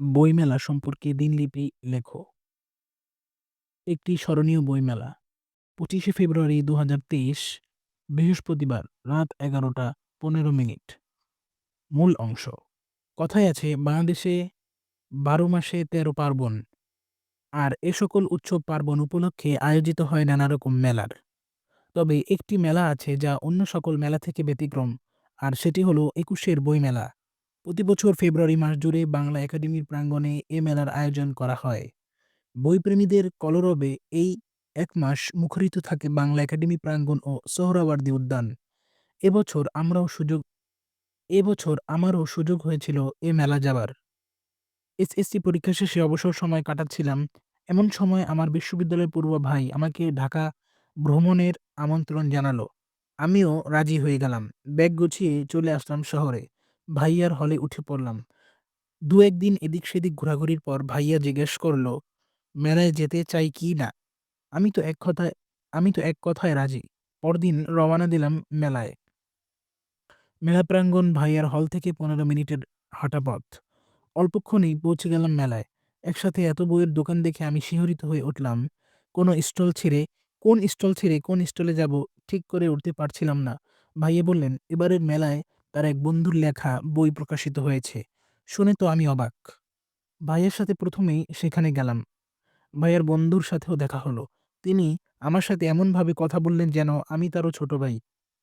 বইমেলা সম্পর্কে দিনলিপি লেখো। একটি স্মরণীয় বইমেলা। পঁচিশে ফেব্রুয়ারি দু বৃহস্পতিবার রাত এগারোটা পনেরো মিনিট মূল অংশ, কথায় আছে, বাংলাদেশে বারো মাসে তেরো পার্বণ, আর এ সকল উৎসব পার্বণ উপলক্ষে আয়োজিত হয় নানা রকম মেলার তবে একটি মেলা আছে যা অন্য সকল মেলা থেকে ব্যতিক্রম, আর সেটি হলো একুশের বইমেলা প্রতি বছর ফেব্রুয়ারি মাস জুড়ে বাংলা একাডেমির প্রাঙ্গণে এ মেলার আয়োজন করা হয়। বইপ্রেমীদের কলরবে এই এক মাস মুখরিত থাকে বাংলা একাডেমি প্রাঙ্গণ ও সোহরাওয়ার্দী উদ্যান। এবছর আমরাও সুযোগ এবছর আমারও সুযোগ হয়েছিল এ মেলা যাবার। এসএসসি পরীক্ষা শেষে অবসর সময় কাটাচ্ছিলাম। এমন সময় আমার বিশ্ববিদ্যালয়ের পূর্ব ভাই আমাকে ঢাকা ভ্রমণের আমন্ত্রণ জানালো। আমিও রাজি হয়ে গেলাম। ব্যাগ গুছিয়ে চলে আসলাম শহরে। ভাইয়ার হলে উঠে পড়লাম। দু একদিন এদিক সেদিক ঘোরাঘুরির পর ভাইয়া জিজ্ঞেস করল মেলায় যেতে চাই কি না? আমি তো এক কথায়, আমি তো এক কথায় রাজি। পরদিন রওনা দিলাম মেলায়। মেলা প্রাঙ্গণ ভাইয়ার হল থেকে পনেরো মিনিটের হাঁটা পথ। অল্পক্ষণেই পৌঁছে গেলাম মেলায়। একসাথে এত বইয়ের দোকান দেখে আমি শিহরিত হয়ে উঠলাম। কোনো স্টল ছেড়ে, কোন স্টল ছেড়ে কোন স্টলে যাব ঠিক করে উঠতে পারছিলাম না। ভাইয়া বললেন, এবারের মেলায় তার এক বন্ধুর লেখা বই প্রকাশিত হয়েছে। শুনে তো আমি অবাক। ভাইয়ের সাথে প্রথমেই সেখানে গেলাম। ভাইয়ের বন্ধুর সাথেও দেখা হলো। তিনি আমার সাথে এমনভাবে কথা বললেন যেন আমি তারও ছোট ভাই।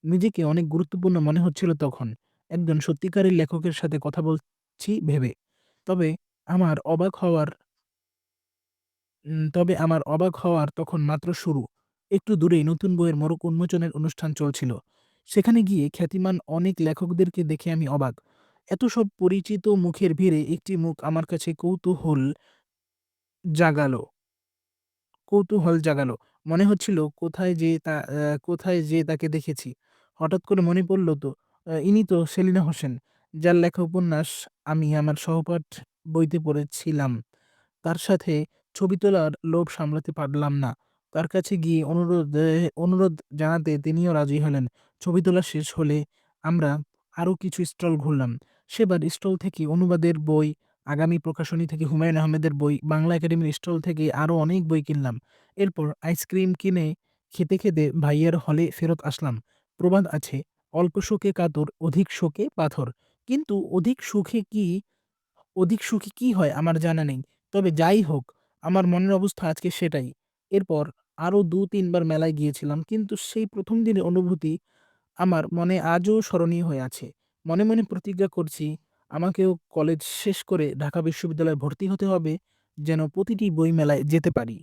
নিজেকে অনেক গুরুত্বপূর্ণ মনে হচ্ছিল তখন। একজন সত্যিকারের লেখকের সাথে কথা বলছি ভেবে। তবে আমার অবাক হওয়ার তবে আমার অবাক হওয়ার তখন মাত্র শুরু। একটু দূরেই নতুন বইয়ের মোড়ক উন্মোচনের অনুষ্ঠান চলছিল। সেখানে গিয়ে খ্যাতিমান অনেক লেখকদেরকে দেখে আমি অবাক। এত সব পরিচিত মুখের ভিড়ে একটি মুখ আমার কাছে কৌতূহল জাগালো। কৌতূহল জাগালো। মনে হচ্ছিল কোথায় যে তা কোথায় যে তাকে দেখেছি। হঠাৎ করে মনে পড়ল তো ইনি তো সেলিনা হোসেন, যার লেখা উপন্যাস আমি আমার সহপাঠ বইতে পড়েছিলাম। তার সাথে ছবি তোলার লোভ সামলাতে পারলাম না। তার কাছে গিয়ে অনুরোধ অনুরোধ জানাতে তিনিও রাজি হলেন। ছবি তোলা শেষ হলে আমরা আরও কিছু স্টল ঘুরলাম। সেবার স্টল থেকে অনুবাদের বই, আগামী প্রকাশনী থেকে হুমায়ুন আহমেদের বই, বাংলা একাডেমির স্টল থেকে আরও অনেক বই কিনলাম। এরপর আইসক্রিম কিনে খেতে খেতে ভাইয়ের হলে ফেরত আসলাম। প্রবাদ আছে, অল্প শোকে কাতর, অধিক শোকে পাথর। কিন্তু অধিক সুখে কি, অধিক সুখী কি হয় আমার জানা নেই। তবে যাই হোক, আমার মনের অবস্থা আজকে সেটাই। এরপর আরও দু তিনবার মেলায় গিয়েছিলাম। কিন্তু সেই প্রথম দিনের অনুভূতি আমার মনে আজও স্মরণীয় হয়ে আছে। মনে মনে প্রতিজ্ঞা করছি, আমাকেও কলেজ শেষ করে ঢাকা বিশ্ববিদ্যালয়ে ভর্তি হতে হবে, যেন প্রতিটি বই মেলায় যেতে পারি।